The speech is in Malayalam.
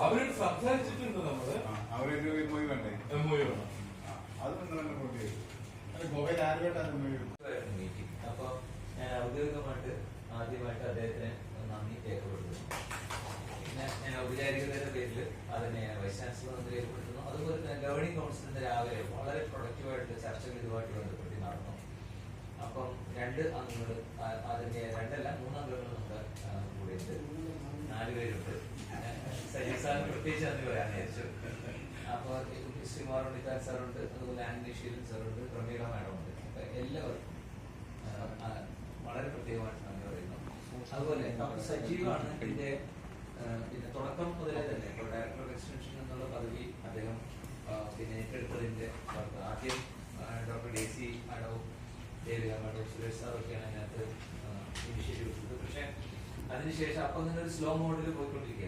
അവരോട് സംസാരിച്ചിട്ടുണ്ട് നമ്മൾ. വേണ്ടേ? വേണം. അത് ഗോവയിൽ ആരുമായിട്ടാണ് അപ്പൊ ഞാൻ ഔദ്യോഗികമായിട്ട് ആദ്യമായിട്ട് അദ്ദേഹത്തിന് നന്ദി രേഖപ്പെടുത്തുന്നു. പിന്നെ ഞാൻ ഔപചാരികതയുടെ പേരിൽ അതിനെ വൈസ് ചാൻസലർ എന്ന് രേഖപ്പെടുത്തുന്നു അതുപോലെ തന്നെ ഗവേണിംഗ് കൗൺസിലിന്റെ രാവിലെ വളരെ പ്രൊഡക്റ്റീവായിട്ട് ചർച്ചകൾ ഇതുമായിട്ട് ബന്ധപ്പെട്ട് രണ്ട് അംഗങ്ങൾ അതിന്റെ രണ്ടല്ല മൂന്ന് അംഗങ്ങൾ ആ, കൂടെയുണ്ട്. നാല് പേരുണ്ട്. സജീവ് സാറിന് പ്രത്യേകിച്ച് നന്ദി പറയാൻ വിചാരിച്ചു. അപ്പൊ ശ്രീമാർ ഉണ്ണിത്താൻ സാറുണ്ട് അതുപോലെ ആന്റണി സാറുണ്ട് പ്രമീള മാഡം ഉണ്ട് എല്ലാവർക്കും വളരെ പ്രത്യേകമായിട്ട് നന്ദി പറയുന്നു. അതുപോലെ ഡോക്ടർ സജീവാണ് ഇതിന്റെ പിന്നെ തുടക്കം മുതലേ തന്നെ. ഇപ്പോൾ ഡയറക്ടർ ഓഫ് എക്സ്റ്റൻഷൻ എന്നുള്ള പദവി അദ്ദേഹം പിന്നെ ഏറ്റെടുത്തതിന്റെ ആദ്യം ഡോക്ടർ ഡി സി മാഡവും ദേവിക മാഡവും സുരേഷ് സാറൊക്കെയാണ് അതിനകത്ത് ഇനിഷ്യേറ്റീവ് എടുത്തത് പക്ഷേ അതിനുശേഷം അപ്പം അങ്ങനെ ഒരു സ്ലോ മോഡിൽ പോയിക്കൊണ്ടിരിക്കുകയായിരുന്നു